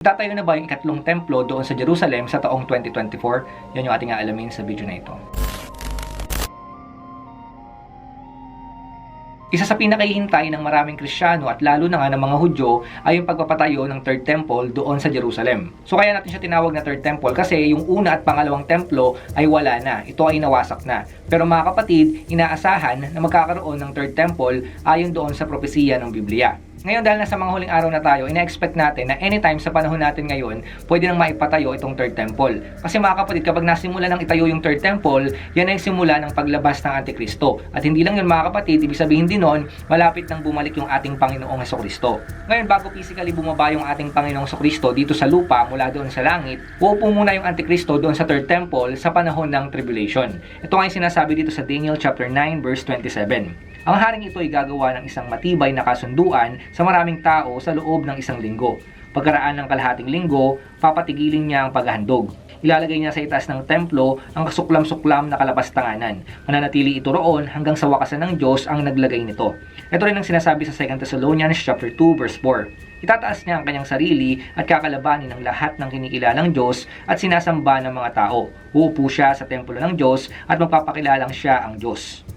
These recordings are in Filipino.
Tatayo na ba yung ikatlong templo doon sa Jerusalem sa taong 2024? Yan yung ating aalamin sa video na ito. Isa sa pinakahihintay ng maraming Kristiyano at lalo na nga ng mga Hudyo ay yung pagpapatayo ng Third Temple doon sa Jerusalem. So kaya natin siya tinawag na Third Temple kasi yung una at pangalawang templo ay wala na. Ito ay nawasak na. Pero mga kapatid, inaasahan na magkakaroon ng Third Temple ayon doon sa propesiya ng Biblia. Ngayon dahil nasa mga huling araw na tayo, ina-expect natin na anytime sa panahon natin ngayon, pwede nang maipatayo itong third temple. Kasi mga kapatid, kapag nasimula nang itayo yung third temple, yan ay simula ng paglabas ng Antikristo. At hindi lang yun mga kapatid, ibig sabihin din nun, malapit nang bumalik yung ating Panginoong Heso Kristo. Ngayon, bago physically bumaba yung ating Panginoong Heso Kristo dito sa lupa mula doon sa langit, uupo muna yung Antikristo doon sa third temple sa panahon ng tribulation. Ito nga yung sinasabi dito sa Daniel chapter 9 verse 27. Ang haring ito ay gagawa ng isang matibay na kasunduan sa maraming tao sa loob ng isang linggo. Pagkaraan ng kalahating linggo, papatigilin niya ang paghahandog. Ilalagay niya sa itaas ng templo ang kasuklam-suklam na kalapastanganan. Mananatili ito roon hanggang sa wakasan ng Diyos ang naglagay nito. Ito rin ang sinasabi sa 2 Thessalonians chapter 2 verse 4. Itataas niya ang kanyang sarili at kakalabanin ng lahat ng kinikilalang Diyos at sinasamba ng mga tao. Uupo siya sa templo ng Diyos at magpapakilalang siya ang Diyos.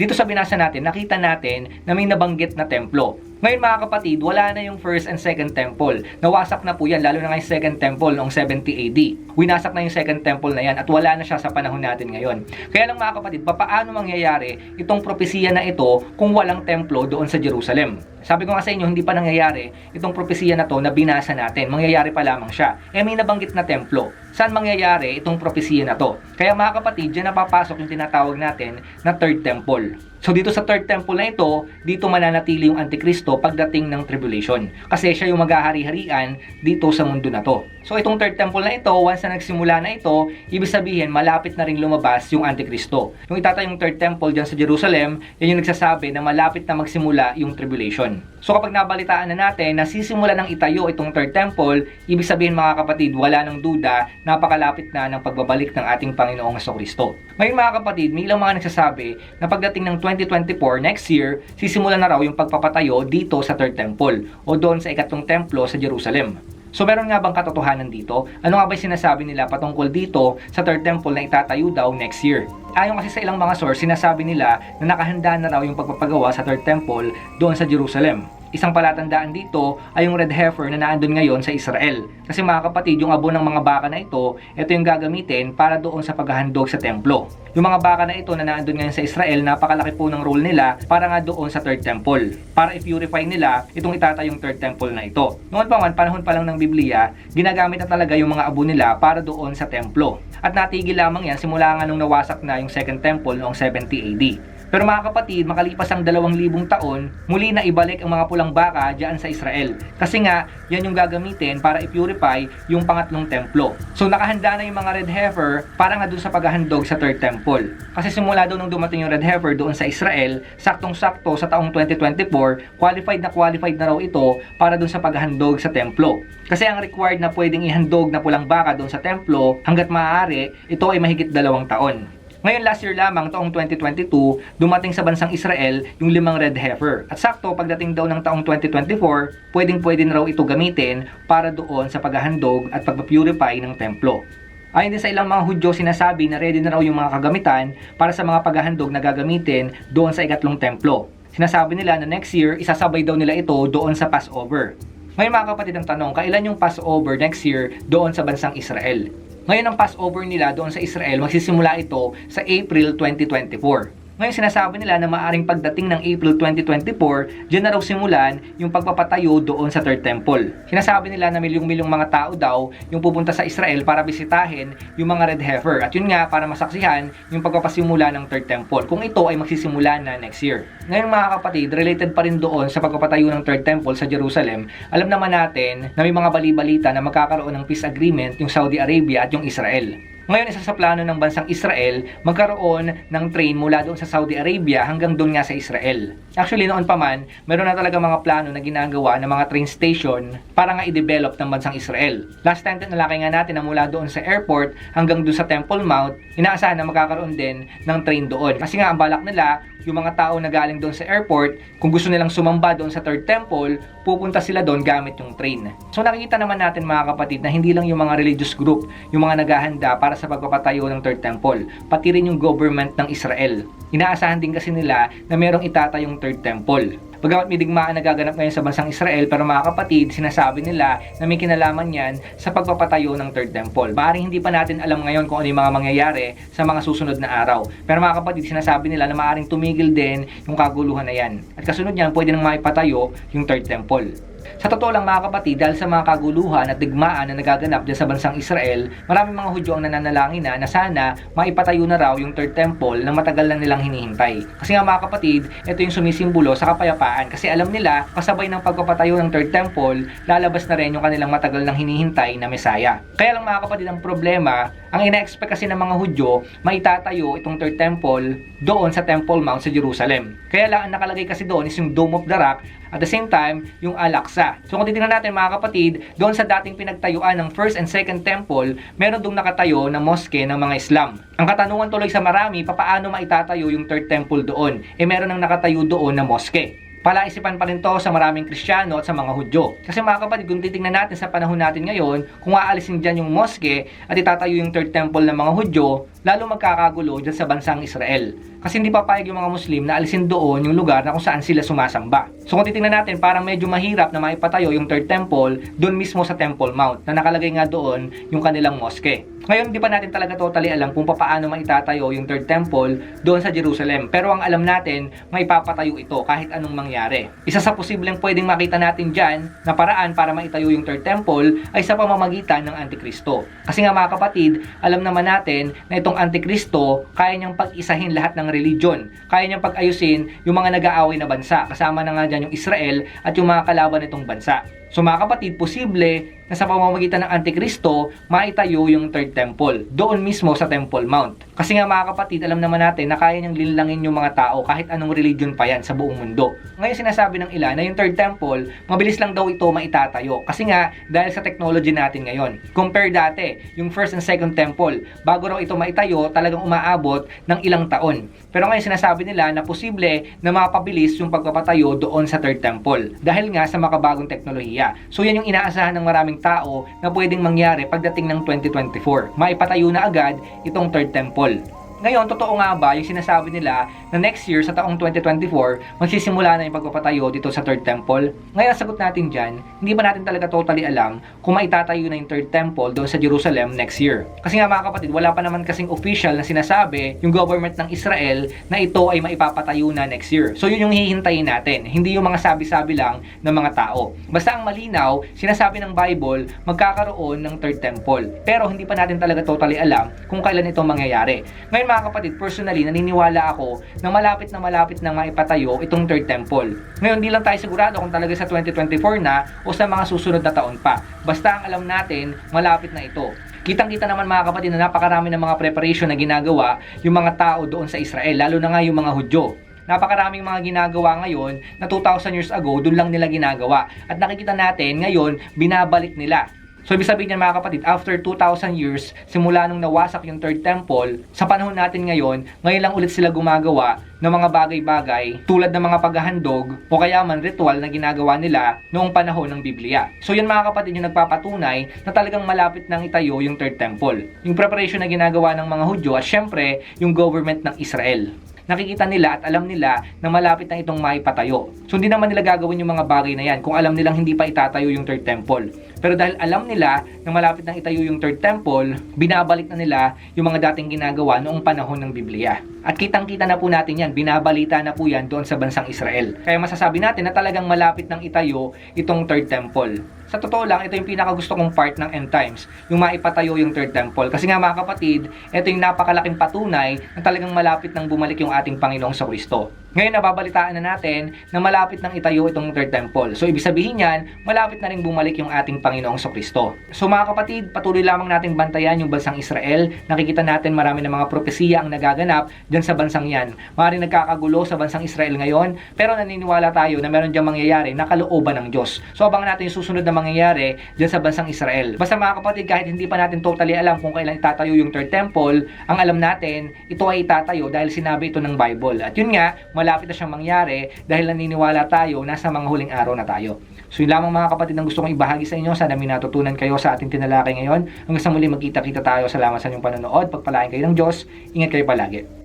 Dito sa binasa natin, nakita natin na may nabanggit na templo. Ngayon mga kapatid, wala na yung first and second temple. Nawasak na po yan, lalo na nga yung second temple noong 70 AD. Winasak na yung second temple na yan at wala na siya sa panahon natin ngayon. Kaya lang mga kapatid, papaano mangyayari itong propesiya na ito kung walang templo doon sa Jerusalem? Sabi ko nga sa inyo, hindi pa nangyayari itong propesiya na to na binasa natin. Mangyayari pa lamang siya. Eh may nabanggit na templo. Saan mangyayari itong propesiya na to? Kaya mga kapatid, dyan napapasok yung tinatawag natin na third temple. So dito sa third temple na ito, dito mananatili yung Antikristo pagdating ng tribulation. Kasi siya yung maghahari-harian dito sa mundo na to. So itong third temple na ito, once na nagsimula na ito, ibig sabihin malapit na rin lumabas yung Antikristo. Yung itatayong third temple dyan sa Jerusalem, yan yung nagsasabi na malapit na magsimula yung tribulation. So kapag nabalitaan na natin na sisimula ng itayo itong third temple, ibig sabihin mga kapatid, wala nang duda, napakalapit na ng pagbabalik ng ating Panginoong Kristo. Ngayon mga kapatid, may ilang mga nagsasabi na pagdating ng 2024 next year, sisimula na raw yung pagpapatayo dito sa third temple o doon sa ikatlong templo sa Jerusalem. So meron nga bang katotohanan dito? Ano nga ba sinasabi nila patungkol dito sa third temple na itatayo daw next year? Ayon kasi sa ilang mga source, sinasabi nila na nakahanda na raw yung pagpapagawa sa third temple doon sa Jerusalem. Isang palatandaan dito ay yung red heifer na naandun ngayon sa Israel. Kasi mga kapatid, yung abo ng mga baka na ito, ito yung gagamitin para doon sa paghahandog sa templo. Yung mga baka na ito na naandun ngayon sa Israel, napakalaki po ng role nila para nga doon sa third temple. Para i-purify nila itong itatayong third temple na ito. Noon pa man, panahon pa lang ng Biblia, ginagamit na talaga yung mga abo nila para doon sa templo. At natigil lamang yan simula nga nung nawasak na yung second temple noong 70 AD. Pero mga kapatid, makalipas ang dalawang libong taon, muli na ibalik ang mga pulang baka diyan sa Israel. Kasi nga, yan yung gagamitin para i-purify yung pangatlong templo. So nakahanda na yung mga red heifer para nga doon sa paghahandog sa third temple. Kasi simula doon nung dumating yung red heifer doon sa Israel, saktong-sakto sa taong 2024, qualified na qualified na raw ito para doon sa paghahandog sa templo. Kasi ang required na pwedeng ihandog na pulang baka doon sa templo hanggat maaari, ito ay mahigit dalawang taon. Ngayon last year lamang, taong 2022, dumating sa bansang Israel yung limang red heifer. At sakto, pagdating daw ng taong 2024, pwedeng pwede na raw ito gamitin para doon sa paghahandog at pagpapurify ng templo. Ayon din sa ilang mga Hudyo, sinasabi na ready na raw yung mga kagamitan para sa mga paghahandog na gagamitin doon sa ikatlong templo. Sinasabi nila na next year, isasabay daw nila ito doon sa Passover. Ngayon mga kapatid ang tanong, kailan yung Passover next year doon sa bansang Israel? Ngayon ang Passover nila doon sa Israel, magsisimula ito sa April 2024. Ngayon sinasabi nila na maaring pagdating ng April 2024, dyan na raw simulan yung pagpapatayo doon sa Third Temple. Sinasabi nila na milyong-milyong mga tao daw yung pupunta sa Israel para bisitahin yung mga red heifer. At yun nga, para masaksihan yung pagpapasimula ng Third Temple. Kung ito ay magsisimula na next year. Ngayon mga kapatid, related pa rin doon sa pagpapatayo ng Third Temple sa Jerusalem, alam naman natin na may mga bali-balita na magkakaroon ng peace agreement yung Saudi Arabia at yung Israel. Ngayon, isa sa plano ng bansang Israel, magkaroon ng train mula doon sa Saudi Arabia hanggang doon nga sa Israel. Actually, noon pa man, meron na talaga mga plano na ginagawa ng mga train station para nga i-develop ng bansang Israel. Last time, tinalakay nga natin na mula doon sa airport hanggang doon sa Temple Mount, inaasahan na magkakaroon din ng train doon. Kasi nga, ang balak nila, yung mga tao na galing doon sa airport, kung gusto nilang sumamba doon sa third temple, pupunta sila doon gamit yung train. So nakikita naman natin mga kapatid na hindi lang yung mga religious group, yung mga naghahanda para sa pagpapatayo ng third temple, pati rin yung government ng Israel. Inaasahan din kasi nila na merong itatayong third temple. Bagamat may digmaan na gaganap ngayon sa bansang Israel, pero mga kapatid, sinasabi nila na may kinalaman yan sa pagpapatayo ng third temple. Maaaring hindi pa natin alam ngayon kung ano yung mga mangyayari sa mga susunod na araw. Pero mga kapatid, sinasabi nila na maaaring tumigil din yung kaguluhan na yan. At kasunod yan, pwede nang maipatayo yung third temple. Sa totoo lang mga kapatid, dahil sa mga kaguluhan at digmaan na nagaganap dyan sa bansang Israel, maraming mga Hudyo ang nananalangin na na sana maipatayo na raw yung third temple na matagal na nilang hinihintay. Kasi nga mga kapatid, ito yung sumisimbolo sa kapayapaan kasi alam nila kasabay ng pagpapatayo ng third temple, lalabas na rin yung kanilang matagal nang hinihintay na Mesaya. Kaya lang mga kapatid, ang problema, ang ina-expect kasi ng mga Hudyo, maitatayo itong third temple doon sa Temple Mount sa Jerusalem. Kaya lang ang nakalagay kasi doon is yung Dome of the Rock at the same time, yung Al-Aqsa. So kung titingnan natin mga kapatid, doon sa dating pinagtayuan ng first and second temple, meron doon nakatayo na moske ng mga Islam. Ang katanungan tuloy sa marami, papaano maitatayo yung third temple doon? Eh meron nang nakatayo doon na moske. Palaisipan pa rin to sa maraming Kristiyano at sa mga Hudyo. Kasi mga kapatid, kung titingnan natin sa panahon natin ngayon, kung aalisin dyan yung moske at itatayo yung third temple ng mga Hudyo, lalo magkakagulo dyan sa bansang Israel. Kasi hindi papayag yung mga Muslim na alisin doon yung lugar na kung saan sila sumasamba. So kung titingnan natin, parang medyo mahirap na maipatayo yung third temple doon mismo sa Temple Mount na nakalagay nga doon yung kanilang moske. Ngayon, hindi pa natin talaga totally alam kung paano maitatayo yung third temple doon sa Jerusalem. Pero ang alam natin, maipapatayo ito kahit anong mangyari. Isa sa posibleng pwedeng makita natin dyan na paraan para maitayo yung third temple ay sa pamamagitan ng Antikristo. Kasi nga mga kapatid, alam naman natin na itong Antikristo, kaya niyang pag-isahin lahat ng religion. Kaya niyang pag-ayusin yung mga nag-aaway na bansa. Kasama na nga dyan yung Israel at yung mga kalaban nitong bansa. So mga kapatid, posible na sa pamamagitan ng Antikristo, maitayo yung third temple, doon mismo sa Temple Mount. Kasi nga mga kapatid, alam naman natin na kaya niyang linlangin yung mga tao kahit anong religion pa yan sa buong mundo. Ngayon sinasabi ng ilan na yung third temple, mabilis lang daw ito maitatayo. Kasi nga, dahil sa technology natin ngayon. Compare dati, yung first and second temple, bago raw ito maitayo, talagang umaabot ng ilang taon. Pero ngayon sinasabi nila na posible na mapabilis yung pagpapatayo doon sa third temple. Dahil nga sa makabagong teknolohiya. So yan yung inaasahan ng maraming tao na pwedeng mangyari pagdating ng 2024. Maipatayo na agad itong third temple. Ngayon, totoo nga ba yung sinasabi nila na next year sa taong 2024, magsisimula na yung pagpapatayo dito sa third temple? Ngayon, sagot natin dyan, hindi ba natin talaga totally alam kung maitatayo na yung third temple doon sa Jerusalem next year? Kasi nga mga kapatid, wala pa naman kasing official na sinasabi yung government ng Israel na ito ay maipapatayo na next year. So yun yung hihintayin natin, hindi yung mga sabi-sabi lang ng mga tao. Basta ang malinaw, sinasabi ng Bible, magkakaroon ng third temple. Pero hindi pa natin talaga totally alam kung kailan ito mangyayari. Ngayon mga kapatid, personally, naniniwala ako na malapit na malapit na maipatayo itong third temple. Ngayon, hindi lang tayo sigurado kung talaga sa 2024 na o sa mga susunod na taon pa. Basta ang alam natin, malapit na ito. Kitang-kita naman mga kapatid na napakarami ng mga preparation na ginagawa yung mga tao doon sa Israel, lalo na nga yung mga Hudyo napakaraming mga ginagawa ngayon na 2,000 years ago, doon lang nila ginagawa. At nakikita natin ngayon, binabalik nila. So, ibig sabihin niyan mga kapatid, after 2,000 years, simula nung nawasak yung third temple, sa panahon natin ngayon, ngayon lang ulit sila gumagawa ng mga bagay-bagay tulad ng mga paghahandog o kaya man ritual na ginagawa nila noong panahon ng Biblia. So, yan mga kapatid yung nagpapatunay na talagang malapit nang itayo yung third temple. Yung preparation na ginagawa ng mga Hudyo at syempre, yung government ng Israel nakikita nila at alam nila na malapit na itong maipatayo. So hindi naman nila gagawin yung mga bagay na yan kung alam nilang hindi pa itatayo yung third temple. Pero dahil alam nila na malapit nang itayo yung third temple, binabalik na nila yung mga dating ginagawa noong panahon ng Biblia. At kitang-kita na po natin yan, binabalita na po yan doon sa bansang Israel. Kaya masasabi natin na talagang malapit nang itayo itong third temple. Sa totoo lang, ito yung pinakagusto kong part ng end times, yung maipatayo yung third temple. Kasi nga mga kapatid, ito yung napakalaking patunay na talagang malapit nang bumalik yung ating Panginoong sa Kristo. Ngayon nababalitaan na natin na malapit nang itayo itong third temple. So ibig sabihin yan, malapit na rin bumalik yung ating Panginoong Kristo. So mga kapatid, patuloy lamang nating bantayan yung bansang Israel. Nakikita natin marami ng mga propesiya ang nagaganap dyan sa bansang yan. Maaaring nagkakagulo sa bansang Israel ngayon, pero naniniwala tayo na meron dyan mangyayari na kalooban ng Diyos. So abangan natin yung susunod na mangyayari dyan sa bansang Israel. Basta mga kapatid, kahit hindi pa natin totally alam kung kailan itatayo yung third temple, ang alam natin, ito ay itatayo dahil sinabi ito ng Bible. At yun nga, malapit na siyang mangyari dahil naniniwala tayo nasa mga huling araw na tayo. So yun lamang mga kapatid ang gusto kong ibahagi sa inyo. Sana may natutunan kayo sa ating tinalakay ngayon. Hanggang sa muli magkita-kita tayo. Salamat sa inyong panonood. Pagpalain kayo ng Diyos. Ingat kayo palagi.